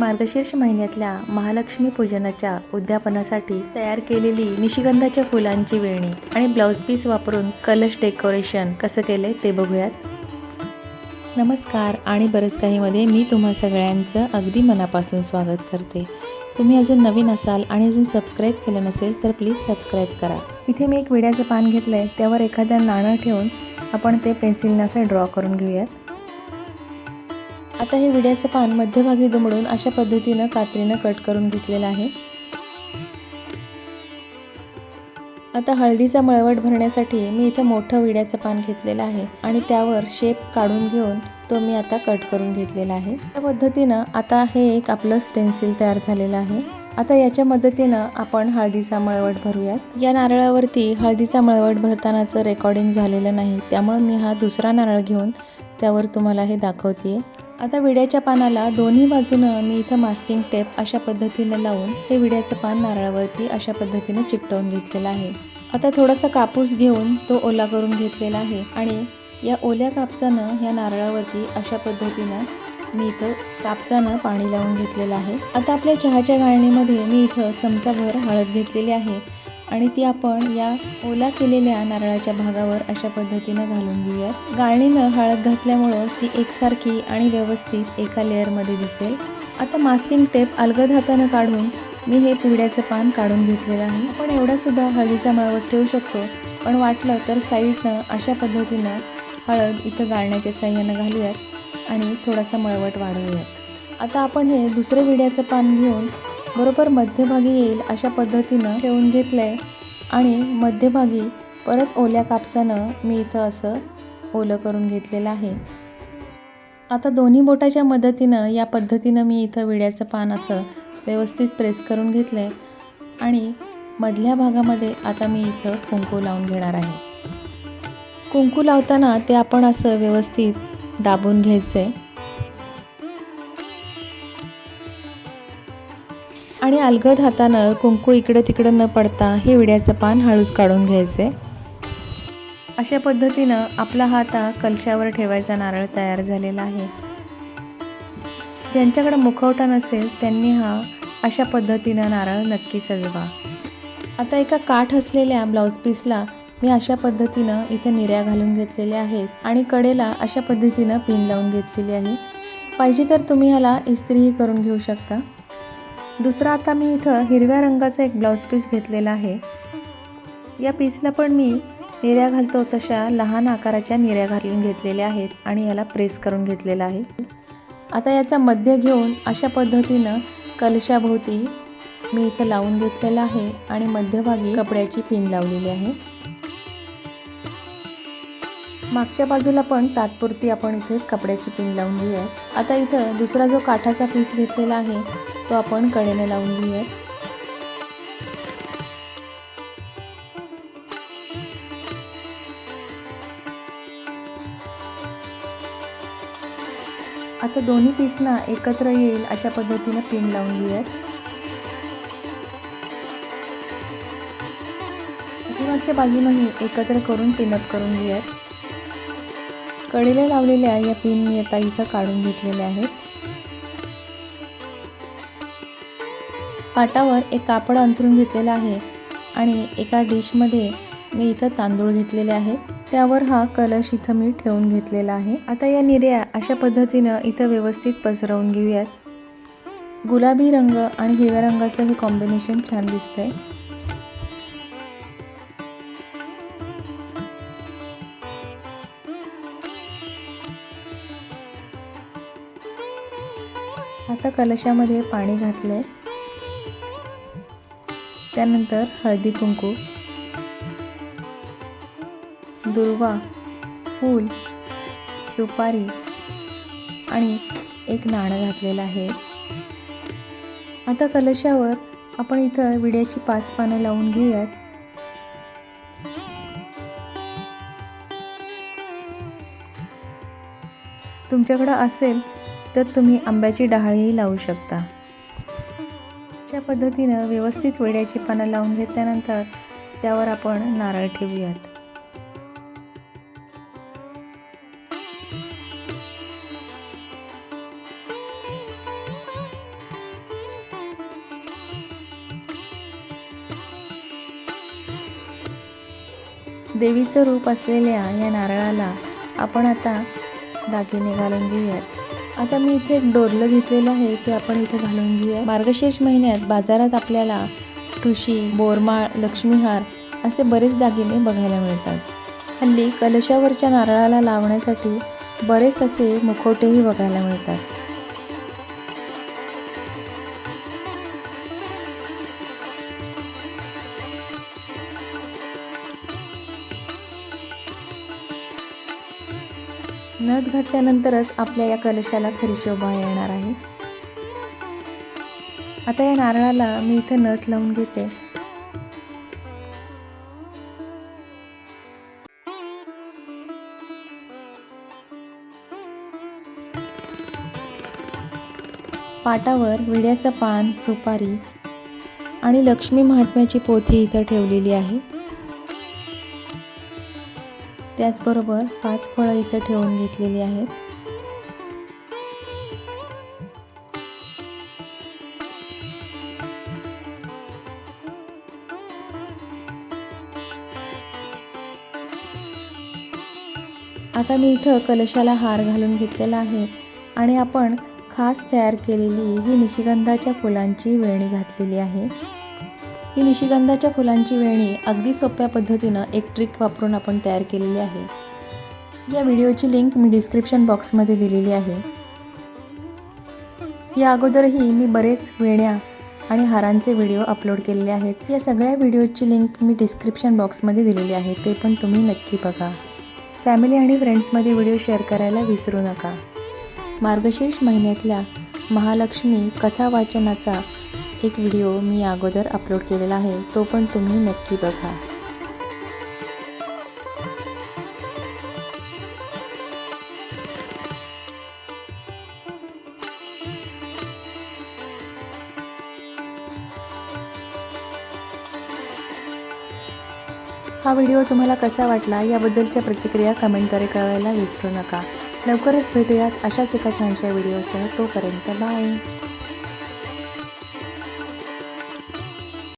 मार्गशीर्ष महिन्यातल्या महालक्ष्मी पूजनाच्या उद्यापनासाठी तयार केलेली निशिगंधाच्या फुलांची वेणी आणि ब्लाऊज पीस वापरून कलश डेकोरेशन कसं केलंय ते बघूयात. नमस्कार आणि बरंच काहीमध्ये मी तुम्हा सगळ्यांचं अगदी मनापासून स्वागत करते. तुम्ही अजून नवीन असाल आणि अजून सबस्क्राईब केलं नसेल तर प्लीज सबस्क्राईब करा. इथे मी एक विड्याचं पान घेतलं आहे त्यावर एखादं नाणं ठेवून आपण ते पेन्सिलनं असं ड्रॉ करून घेऊयात. आता हे विड्याचं पान मध्यभागी दुमडून अशा पद्धतीनं कात्रीनं कट करून घेतलेलं आहे. आता हळदीचा मळवट भरण्यासाठी मी इथं मोठं विड्याचं पान घेतलेलं आहे आणि त्यावर शेप काढून घेऊन तो मी आता कट करून घेतलेला आहे. त्या पद्धतीनं आता हे एक आपलं स्टेन्सिल तयार झालेलं आहे. आता याच्या मदतीनं आपण हळदीचा मळवट भरूयात. या नारळावरती हळदीचा मळवट भरतानाचं रेकॉर्डिंग झालेलं नाही. त्यामुळं मी हा दुसरा नारळ घेऊन त्यावर तुम्हाला हे दाखवते आता विड्याच्या पानाला दोन्ही बाजूनं मी इथं मास्किंग टेप अशा पद्धतीनं लावून हे विड्याचं पान नारळावरती अशा पद्धतीनं चिकटवून घेतलेलं आहे. आता थोडासा कापूस घेऊन तो ओला करून घेतलेला आहे आणि या ओल्या कापसानं ह्या नारळावरती अशा पद्धतीनं मी इथं कापसानं पाणी लावून घेतलेलं आहे. आता आपल्या चहाच्या गाळणीमध्ये मी इथं चमचाभर हळद घेतलेली आहे. आणि ती आपण या ओला केलेल्या नारळाच्या भागावर अशा पद्धतीनं घालून घेऊयात. गाळणीनं हळद घातल्यामुळं ती एकसारखी आणि व्यवस्थित एका लेअरमध्ये दिसेल. आता मास्किंग टेप अलगद हातानं काढून मी हे पिवड्याचं पान काढून घेतलेलं आहे. आपण एवढासुद्धा हळदीचा मळवट ठेवू शकतो पण वाटलं तर साईडनं अशा पद्धतीनं हळद इथं गाळण्याच्या साह्यानं घालूयात आणि थोडासा मळवट वाढवूयात. आता आपण हे दुसरं विड्याचं पान घेऊन बरोबर मध्यभागी येईल अशा पद्धतीनं ठेवून घेतलं आहे आणि मध्यभागी परत ओल्या कापसानं मी इथं असं ओलं करून घेतलेलं आहे. आता दोन्ही बोटाच्या मदतीनं या पद्धतीनं मी इथं विड्याचं पान असं व्यवस्थित प्रेस करून घेतलं आहे आणि मधल्या भागामध्ये आता मी इथं कुंकू लावून घेणार आहे. कुंकू लावताना ते आपण असं व्यवस्थित दाबून घ्यायचं आहे आणि अलगद हातानं कुंकू इकडं तिकडं न पडता हे विड्याचं पान हळूच काढून घ्यायचं. आहे अशा पद्धतीनं आपला हात हा कलशावर ठेवायचा नारळ तयार झालेला आहे. ज्यांच्याकडे मुखवटा नसेल त्यांनी हा अशा पद्धतीनं नारळ नक्की सजवा. आता एका काठ असलेल्या ब्लाऊज पीसला मी अशा पद्धतीनं इथे निर्या घालून घेतलेल्या आहेत आणि कडेला अशा पद्धतीनं पिन लावून घेतलेली आहे. पाहिजे तर तुम्ही ह्याला इस्त्रीही करून घेऊ शकता. दुसरा आता मी इथं हिरव्या रंगाचा एक ब्लाऊज पीस घेतलेला आहे. या पीसला पण मी निऱ्या घालतो तशा लहान आकाराच्या निऱ्या घालून घेतलेल्या आहेत आणि याला प्रेस करून घेतलेला आहे. आता याचा मध्य घेऊन अशा पद्धतीनं कलशाभोवती मी इथं लावून घेतलेला आहे आणि मध्यभागी कपड्याची पिन लावलेली आहे. मागच्या बाजूला पण तात्पुरती आपण इथे कपड्याची पिन लावून घेऊया. आता इथं दुसरा जो काठाचा पीस घेतलेला आहे तो आपण कडेने लावून घेऊया आता दोन्ही पीसना एकत्र येईल अशा पद्धतीनं पिन लावून घेऊयात. पाठीमागच्या बाजूनही एकत्र करून पिनअप करून घेऊयात. कडेला लावलेल्या या पिन मी आता इथं काढून घेतलेल्या आहेत. पाटावर एक कापड अंथरून घेतलेलं आहे आणि एका डिशमध्ये मी इथं तांदूळ घेतलेले आहेत त्यावर हा कलश इथं मी ठेवून घेतलेला आहे. आता या निर्या अशा पद्धतीनं इथं व्यवस्थित पसरवून घेऊयात. गुलाबी रंग आणि हिरव्या रंगाचं हे कॉम्बिनेशन छान दिसतंय. आता कलशामध्ये पाणी घातलंय. त्यानंतर हळदी कुंकू दुर्वा फूल सुपारी आणि एक नाणं घातलेलं आहे. आता कलशावर आपण इथं विड्याची पाच पानं लावून घेऊयात. तुमच्याकडं असेल तर तुम्ही आंब्याची डहाळीही लावू शकता. अशा पद्धतीनं व्यवस्थित वेड्याची पानं लावून घेतल्यानंतर त्यावर आपण नारळ ठेवूयात. देवीचं रूप असलेल्या या नारळाला आपण आता दागिने घालून घेऊयात. आता मी इथे एक डोरलं घेतलेलं आहे ते आपण इथे घालून घेऊया मार्गशीर्ष महिन्यात बाजारात आपल्याला ठुशी बोरमाळ लक्ष्मीहार असे बरेच दागिने बघायला मिळतात. हल्ली कलशावरच्या नारळाला लावण्यासाठी बरेच असे मुखवटेही बघायला मिळतात. नथ घातल्यानंतरच आपल्या या कलशाला खरी शोभा येणार आहे. आता या नारळाला मी इथं नथ लावून घेते. पाटावर विड्याचं पान सुपारी आणि लक्ष्मी महात्म्याची पोथी इथं ठेवलेली आहे. त्याचबरोबर पाच फळं इथं ठेवून घेतलेली आहेत. आता मी इथं कलशाला हार घालून घेतलेला आहे आणि आपण खास तयार केलेली ही निशिगंधाच्या फुलांची वेणी घातलेली आहे. ही निशिगंधाच्या फुलांची वेणी अगदी सोप्या पद्धतीनं एक ट्रिक वापरून आपण तयार केलेली आहे. या व्हिडिओची लिंक मी डिस्क्रिप्शन बॉक्समध्ये दिलेली आहे. या अगोदरही मी बरेच वेण्या आणि हारांचे व्हिडिओ अपलोड केलेले आहेत. या सगळ्या व्हिडिओची लिंक मी डिस्क्रिप्शन बॉक्समध्ये दिलेली आहे. ते पण तुम्ही नक्की बघा. फॅमिली आणि फ्रेंड्समध्ये व्हिडिओ शेअर करायला विसरू नका. मार्गशीर्ष महिन्यातल्या महालक्ष्मी कथा वाचनाचा एक व्हिडिओ मी अगोदर अपलोड केलेला आहे तो पण तुम्ही नक्की बघा. हा व्हिडिओ तुम्हाला कसा वाटला याबद्दलच्या प्रतिक्रिया कमेंटद्वारे कळवायला विसरू नका. लवकरच भेटूयात अशाच एका छानशा व्हिडिओसह तोपर्यंत बाय